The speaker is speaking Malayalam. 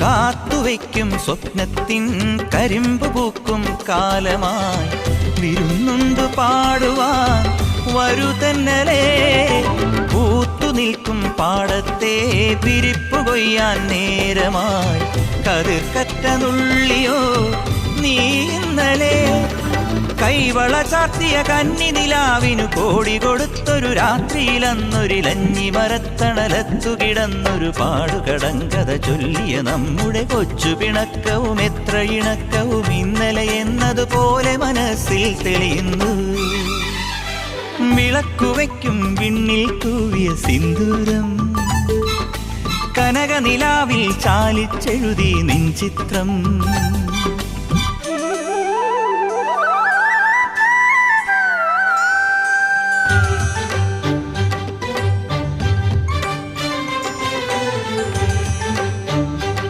കാത്തുവയ്ക്കും സ്വപ്നത്തിൻ കരിമ്പ് പൂക്കും കാലമായി. വിരുന്നുണ്ട് പാടുവാൻ വരുതന്നലേ പൂത്തു നിൽക്കും പാടത്തെ വിരിപ്പു കൊയ്യാൻ നേരമായി. കതിർക്കറ്റ നുള്ളിയോ നീ ഇന്നലെ കൈവള ചാർത്തിയ കന്നി നിലാവിനു കോടി കൊടുത്തൊരു രാത്രിയിലന്നൊരിലഞ്ഞി മരത്തണലത്തു കിടന്നൊരു പാടുകടങ്കഥ ചൊല്ലിയ നമ്മുടെ കൊച്ചു പിണക്കവും എത്ര ഇണക്കവും ഇന്നലെ എന്നതുപോലെ മനസ്സിൽ തെളിയുന്നു. വിളക്കുവയ്ക്കും വിണ്ണിൽ തൂവിയ സിന്ദൂരം. കനകനിലാവിൽ ചാലിച്ചെഴുതി നിൻ ചിത്രം